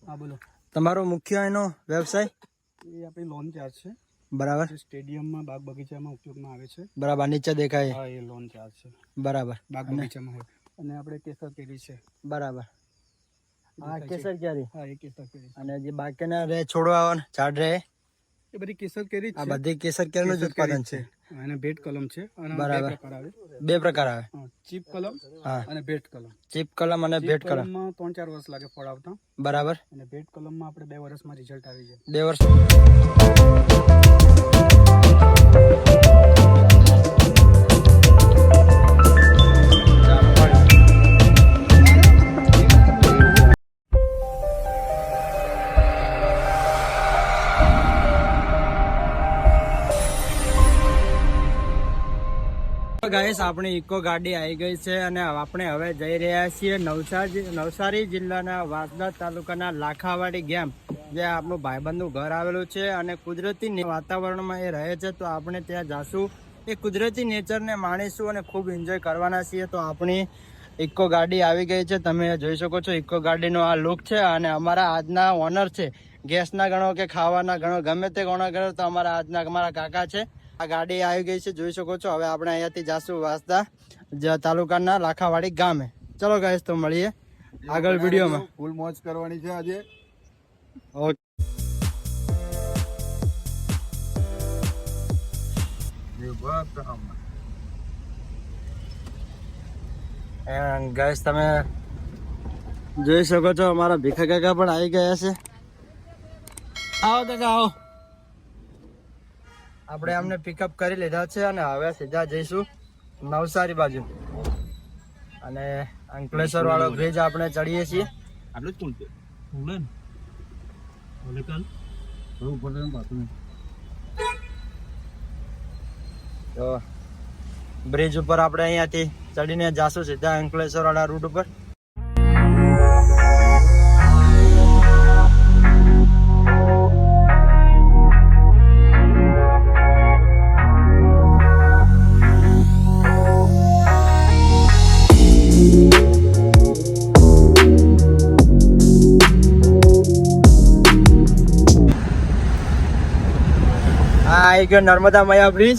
હા બોલો. તમારો મુખ્ય એનો વ્યવસાય? એ આપણી લોન ચાર્જ છે. બરાબર. સ્ટેડિયમમાં બાગ બગીચામાં ઉપયોગમાં આવે છે. બરાબર નીચે દેખાય. હા એ લોન ચાર્જ છે. બરાબર. બાગ બગીચામાં હોય. અને આપણે કેસર કેરી છે. બરાબર. હા કેસર કેરી. હા એ કેસર કેરી અને જે બાકીના રહે છોડવા ઝાડ રહે. એ બધી કેસર કેરી આ બધી કેસર કેરીનું જ ઉત્પાદન છે. અને ભેટ કલમ છે. અને બે બરાબર. પ્રકાર આવે. બે પ્રકાર આવે. ચીપ કલમ હા. અને ભેટ કલમ. ચીપ કલમ અને ભેટ કલમ. કલમમાં ત્રણ ચાર વર્ષ લાગે ફળ આવતા. બરાબર. અને ભેટ કલમમાં આપણે બે વર્ષમાં રિઝલ્ટ આવી જાય. બે વર્ષ. ગાઈસ આપણી ઇકો ગાડી આવી ગઈ છે અને આપણે હવે જઈ રહ્યા છીએ નવસારી નવસારી જિલ્લાના વાસદા તાલુકાના લાખાવાડી ગેમ, જે આપણું ભાઈબંધનું ઘર આવેલું છે અને કુદરતી વાતાવરણમાં એ રહે છે, તો આપણે ત્યાં જાશું. એ કુદરતી નેચરને માણીશું અને ખૂબ એન્જોય કરવાના છીએ. તો આપણી ઇકો ગાડી આવી ગઈ છે. તમે જોઈ શકો છો, ઇકો ગાડીનો આ લુક છે અને અમારા આજના ઓનર છે. ગેસના ગણો કે ખાવાના ગણો, ગમે તે ગણો ગણો તો અમારા આજના અમારા કાકા છે. આ ગાડી આવી ગઈ છે જોઈ શકો છો. હવે આપણે અહીંયાથી જાશું વાસદા તાલુકાના લાખાવાડી ગામે. ચલો ગાઈસ તો મળીએ આગળ વિડીયોમાં ફૂલ મોજ કરવાની છે આજે. ઓકે. ગાઈસ તમે જોઈ શકો છો અમારા ભીખા કાકા પણ આવી ગયા છે. આવો કાકા આવો. આપણે અમને પિકઅપ કરી લીધા છે અને હવે સીધા જઈશું નવસારી બાજુ. અને અંકલેશ્વર વાળો બ્રિજ આપણે ચડીએ છીએ. આટલું જ કોણ છે તો બ્રિજ ઉપર આપણે અહીંયાથી ચડીને જાશું સીધા અંકલેશ્વર વાળા રૂટ ઉપર. આ નર્મદા મયા બ્રિજ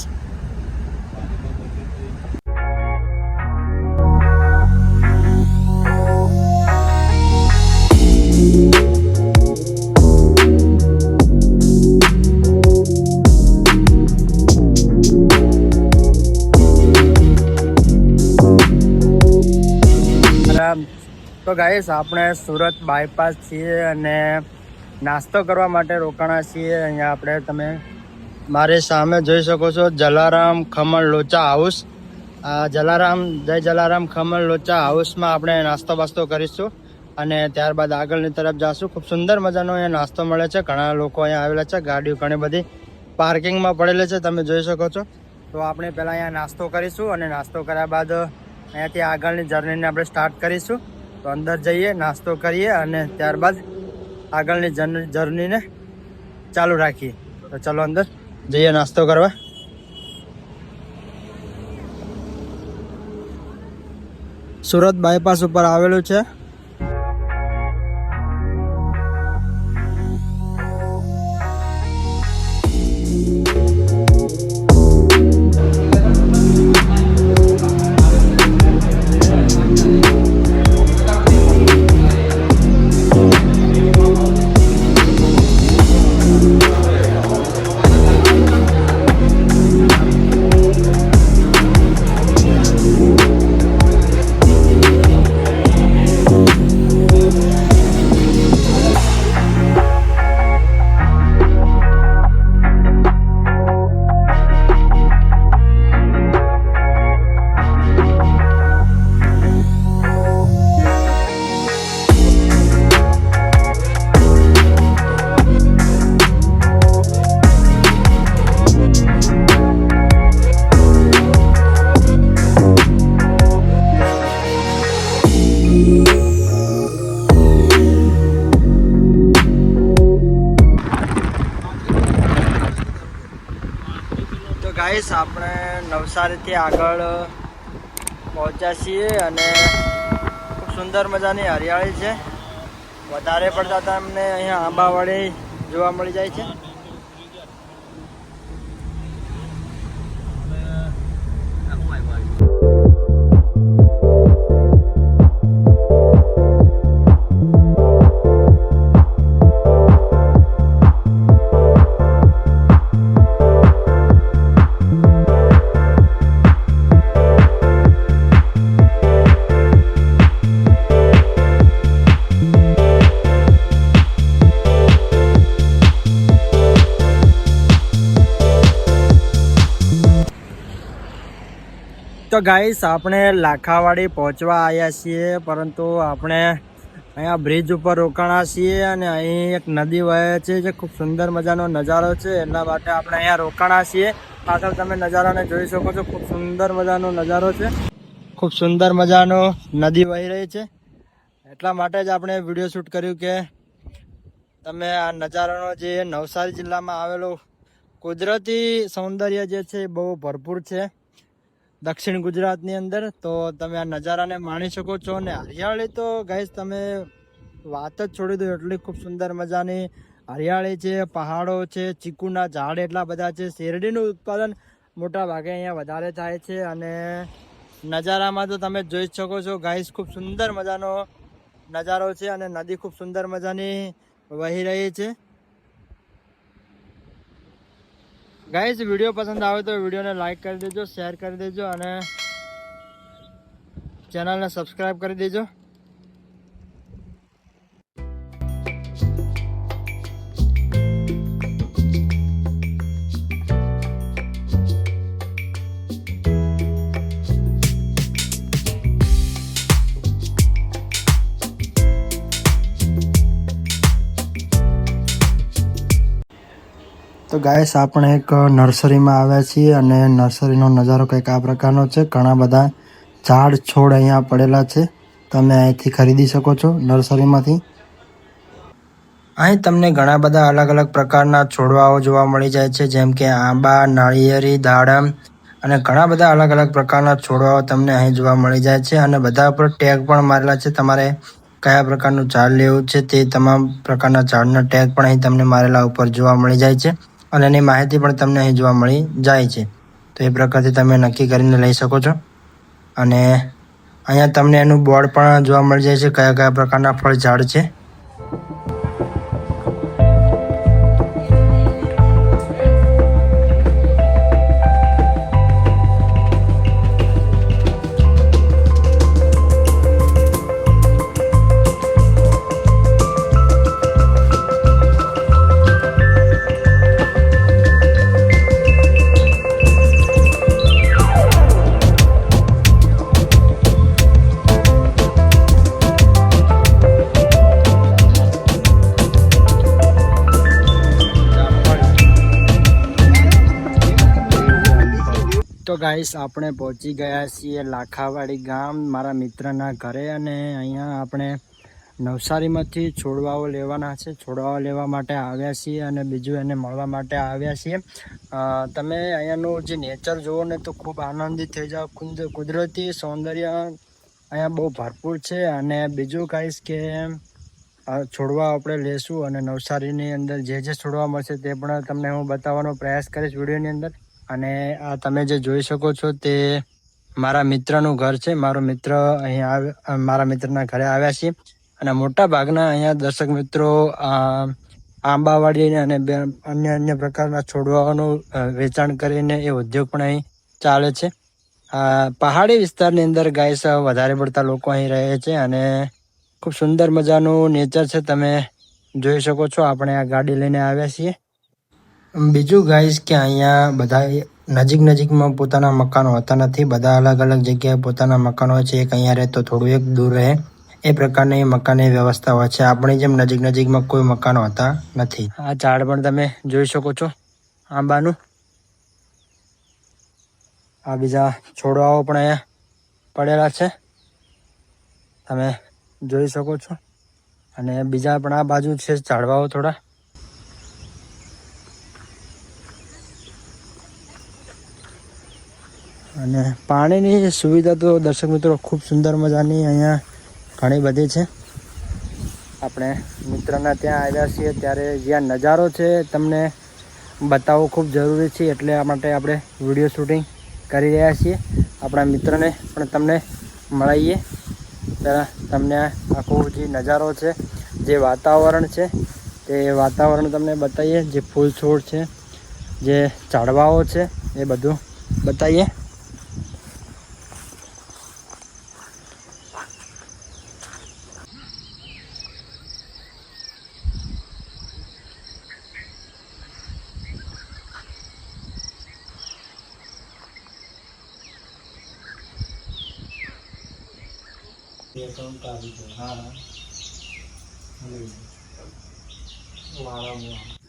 તો ગાઈશ આપણે સુરત બાયપાસ છીએ અને નાસ્તો કરવા માટે રોકાણા છીએ. અહીંયા આપણે તમે મારી સામે જોઈ શકો છો જલારામ ખમણ લોચા હાઉસ આ જલારામ, જય જલારામ ખમણ લોચા હાઉસમાં આપણે નાસ્તો બાસ્તો કરીશું અને ત્યારબાદ આગળની તરફ જાશું. ખૂબ સુંદર મજાનો અહીંયા નાસ્તો મળે છે. ઘણા લોકો અહીંયા આવેલા છે. ગાડીઓ ઘણી બધી પાર્કિંગમાં પડેલી છે. તમે જોઈ શકો છો. તો આપણે પહેલાં અહીંયા નાસ્તો કરીશું અને નાસ્તો કર્યા બાદ અહીંયાથી આગળની જર્નીને આપણે સ્ટાર્ટ કરીશું. તો અંદર જઈએ, નાસ્તો કરીએ અને ત્યારબાદ આગળની જર્ની, જર્નીને ચાલુ રાખીએ. તો ચલો અંદર. જઈએ નાસ્તો કરવા. સુરત બાયપાસ ઉપર આવેલું છે. ગાઈસ, આપણે નવસારીથી આગળ પહોંચ્યા છીએ અને ખૂબ સુંદર મજાની હરિયાળી છે. વધારે પડતા તમને અહીંયા આંબાવાડી જોવા મળી જાય છે. ગાઈસ આપણે લાખાવાડી પહોંચવા આવ્યા છીએ, પરંતુ આપણે અહીંયા બ્રિજ ઉપર રોકાણા છીએ અને અહીં એક નદી વહે છે જે ખૂબ સુંદર મજાનો નજારો છે. એટલા માટે આપણે અહીંયા રોકાણા છીએ. પાછળ તમે નજારાને જોઈ શકો છો, ખૂબ સુંદર મજાનો નજારો છે. ખૂબ સુંદર મજાનો નદી વહી રહી છે. એટલા માટે જ આપણે વીડિયો શૂટ કર્યું કે તમે આ નજારાનો જે નવસારી જિલ્લામાં આવેલો કુદરતી સૌંદર્ય જે છે એ બહુ ભરપૂર છે. દક્ષિણ ગુજરાતની અંદર, તો તમે આ નજારાને માણી શકો છો. અને હરિયાળી તો ગાઈસ તમે વાત જ છોડી દો, એટલી ખૂબ સુંદર મજાની. હરિયાળી છે, પહાડો છે, ચીકુના ઝાડ એટલા બધા છે. શેરડીનું ઉત્પાદન મોટા ભાગે અહીંયા વધારે થાય છે. અને નજારામાં તો તમે જોઈ શકો છો ગાઈસ ખૂબ સુંદર મજાનો નજારો છે અને નદી ખૂબ સુંદર મજાની વહી રહી છે. ગાઈસ વીડિયો પસંદ આવે તો વિડીયોને લાઈક કરી દેજો શેર કરી દેજો અને ચેનલને સબસ્ક્રાઈબ કરી દેજો. ગાઈસ, આપણે એક નર્સરીમાં આવ્યા છીએ અને નર્સરીનો નજારો કંઈક આ પ્રકારનો છે. ઘણા બધા ઝાડ છોડ અહીંયા પડેલા છે. તમે અહીંથી ખરીદી શકો છો નર્સરીમાંથી. અહીં તમને ઘણા બધા અલગ અલગ પ્રકારના છોડવાઓ જોવા મળી જાય છે, જેમ કે આંબા, નાળિયેરી, દાડમ અને ઘણા બધા અલગ અલગ પ્રકારના છોડવાઓ તમને અહીં જોવા મળી જાય છે અને બધા ઉપર ટેગ પણ મારેલા છે. તમારે કયા પ્રકારનું ઝાડ લેવું છે તે તમામ પ્રકારના ઝાડના ટેગ પણ અહીં તમને મારેલા ઉપર જોવા મળી જાય છે. અને એની માહિતી પણ તમને અહીં જોવા મળી જાય છે. તો એ પ્રકારથી તમે નક્કી કરીને લઈ શકો છો. અને અહીંયા તમને એનું બોર્ડ પણ જોવા મળી જાય છે કયા કયા પ્રકારના ફળ ઝાડ છે. ગાઈસ આપણે પહોંચી ગયા છીએ લાખાવાડી ગામ, મારા મિત્રના ઘરે અને અહીંયા આપણે નવસારીમાંથી છોડવાઓ લેવાના છે. છોડવાઓ લેવા માટે આવ્યા છીએ અને બીજું એને મળવા માટે આવ્યા છીએ. તમે અહીંયાનું જે નેચર જુઓ ને તો ખૂબ આનંદિત થઈ જાઓ. કુંદ- કુદરતી સૌંદર્ય અહીંયા બહુ ભરપૂર છે અને બીજું કહીશ કે છોડવા આપણે લેશું અને નવસારીની અંદર જે જે છોડવા મળશે તે પણ તમને હું બતાવવાનો પ્રયાસ કરીશ વિડીયોની અંદર. અને આ તમે જે જોઈ શકો છો તે મારા મિત્રનું ઘર છે. મારો મિત્ર અહીંયા મારા મિત્રના ઘરે આવ્યા છીએ. અને મોટા ભાગના અહીંયા દર્શક મિત્રો આંબાવાડી અને અન્ય અન્ય પ્રકારના છોડવાઓનું વેચાણ કરીને એ ઉદ્યોગ પણ અહીં ચાલે છે. પહાડી વિસ્તારની અંદર ગાઈસ વધારે પડતા લોકો અહીં રહે છે અને ખૂબ સુંદર મજાનું નેચર છે. તમે જોઈ શકો છો, આપણે આ ગાડી લઈને આવ્યા છીએ. બીજું ગાઈસ કે અહીંયા બધા નજીક નજીકમાં પોતાના મકાનો હોતા નથી. બધા અલગ અલગ જગ્યાએ પોતાના મકાનો હોય છે. એક અહીંયા રહે તો થોડું એક દૂર રહે. એ પ્રકારની મકાનની વ્યવસ્થા હોય છે. આપણી જેમ નજીક નજીકમાં કોઈ મકાનો હોતા નથી. આ ઝાડ પણ તમે જોઈ શકો છો. આંબાનું. આ બીજા છોડવાઓ પણ અહીંયા પડેલા છે. તમે જોઈ શકો છો. અને બીજા પણ આ બાજુ છે ઝાડવાઓ થોડા. અને પાણીની સુવિધા તો દર્શક મિત્રો ખૂબ સુંદર મજાની અહીંયા ઘણી બધી છે. આપણે મિત્રના ત્યાં આવ્યા છીએ ત્યારે જ્યાં નજારો છે તમને બતાવવો ખૂબ જરૂરી છે એટલે આ માટે આપણે વીડિયો શૂટિંગ કરી રહ્યા છીએ. આપણા મિત્રને પણ તમને મળાવીએ ત્યારે તમને આખો જે નજારો છે, જે વાતાવરણ છે, તે વાતાવરણ તમને બતાવીએ જે ફૂલ છોડ છે, જે ઝાડવાઓ છે, એ બધું બતાવીએ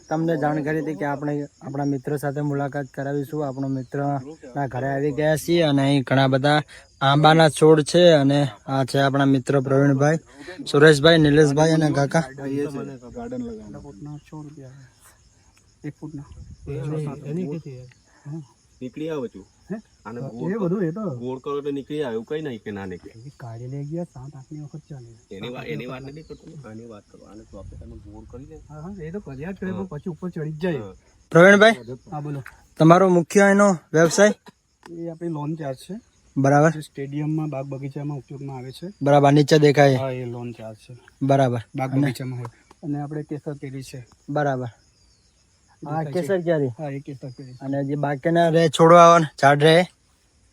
તમને જાણકારી હતી કે આપણે આપણા મિત્ર સાથે મુલાકાત કરાવીશું. આપણો મિત્રના ઘરે આવી ગયા છીએ અને અહીં ઘણા બધા આંબાના છોડ છે અને આ છે આપણા મિત્ર પ્રવીણભાઈ સુરેશભાઈ નિલેશભાઈ અને કાકા. ગાર્ડન આને એ બધું એ તો. ગોળ કરો એટલે નીકળી આવ્યું કઈ નહીં કે ના નીકળે કાઢી લઈ ગયા સાત આઠની વખત ચાલે. એની વાત એની વાત નથી કરતો આની વાત કરો. આને તો આપણે તમે ગોળ કરી લે. હા હા એ તો કર્યા જ કરે પણ પછી ઉપર ચડી જ જાય. પ્રવીણભાઈ હા બોલો. તમારો મુખ્ય એનો વ્યવસાય? એ આપણી લોન ચાર્જ છે. બરાબર. સ્ટેડિયમમાં બાગ બગીચામાં ઉપયોગમાં આવે છે. બરાબર નીચે દેખાય. હા એ લોન ચાર્જ છે. બરાબર. બાગ બગીચામાં હોય. અને આપણે કેસર કેરી છે. બરાબર. આ કેસર કેરી. હા એ કેસર કેરી. અને જે બાકીના રે છોડવા ઝાડ રહે.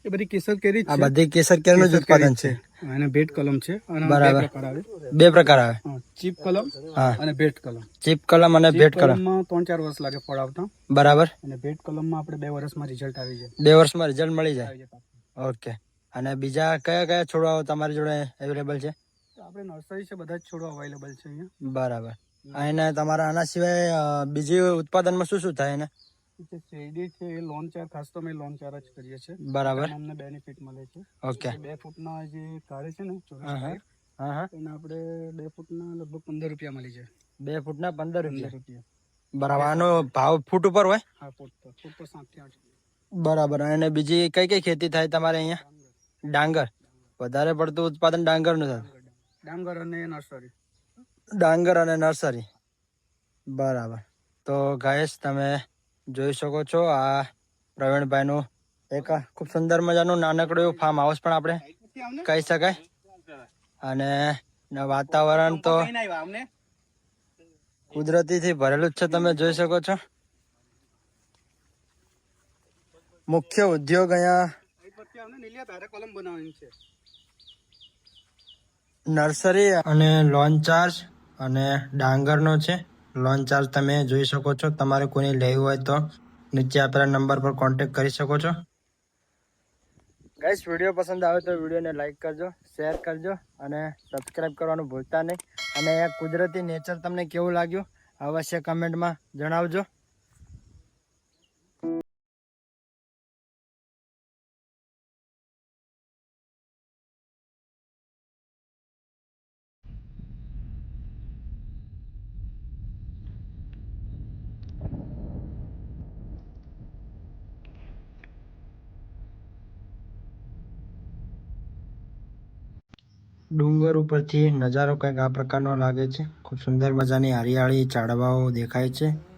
એ બધી કેસર કેરી આ બધી કેસર કેરીનું જ ઉત્પાદન છે. અને ભેટ કલમ છે. અને બે બરાબર. પ્રકાર આવે. બે પ્રકાર આવે. ચીપ કલમ હા. અને ભેટ કલમ. ચીપ કલમ અને ભેટ કલમ. કલમમાં ત્રણ ચાર વર્ષ લાગે ફળ આવતા. બરાબર. અને ભેટ કલમમાં આપણે બે વર્ષમાં રિઝલ્ટ આવી જાય. બે વર્ષમાં રિઝલ્ટ મળી જાય. ઓકે. અને બીજા કયા કયા છોડવાઓ તમારી જોડે અવેલેબલ છે? આપણે નર્સરી છે બધા જ છોડવા અવેલેબલ છે અહીંયા. બરાબર. અને તમારા આના સિવાય બીજી ઉત્પાદનમાં શું શું થાય એને? શેરડી છે એ લોન ચાર ખાસ તો અમે લોન ચાર જ કરીએ છીએ. બરાબર. અમને બેનિફિટ મળે છે. ઓકે. બે ફૂટના જે કાઢે છે ને ચોરસ હા, હા. એના આપણે બે ફૂટના લગભગ પંદર રૂપિયા મળી જાય. બે ફૂટના પંદર રૂપિયા? બરાબર. આનો ભાવ ફૂટ ઉપર હોય? હા ફૂટ પર ફૂટ પર સાતથી આઠ બરાબર. અને બીજી કઈ કઈ ખેતી થાય તમારે અહીંયા? ડાંગર. વધારે પડતું ઉત્પાદન ડાંગરનું થાય. ડાંગર અને નર્સરી. ડાંગર અને નર્સરી. બરાબર. તો ગાયશ તમે જોઈ શકો છો આ પ્રવીણભાઈનું એક ખૂબ સુંદર મજાનું નાનકડું એવું ફાર્મ હાઉસ પણ આપણે કહી શકાય. અને વાતાવરણ તો કુદરતીથી ભરેલું જ છે, તમે જોઈ શકો છો. મુખ્ય ઉદ્યોગ અહીંયા નર્સરી અને લોન ચાર્જ અને ડાંગરનો છે. લોન ચાર્જ તમે જોઈ શકો છો. તમારે કોઈને લેવું હોય તો નીચે આપેલા નંબર પર કોન્ટેક્ટ કરી શકો છો. ગાઈસ વીડિયો પસંદ આવે તો વિડીયોને લાઈક કરજો શેર કરજો અને સબસ્ક્રાઈબ કરવાનું ભૂલતા નહીં. અને કુદરતી નેચર તમને કેવું લાગ્યું, અવશ્ય કમેન્ટમાં જણાવજો. ડુંગર ઉપરથી નજારો કંઈક આ પ્રકારનો લાગે છે. ખૂબ સુંદર મજાની હરિયાળી, ઝાડવાઓ દેખાય છે.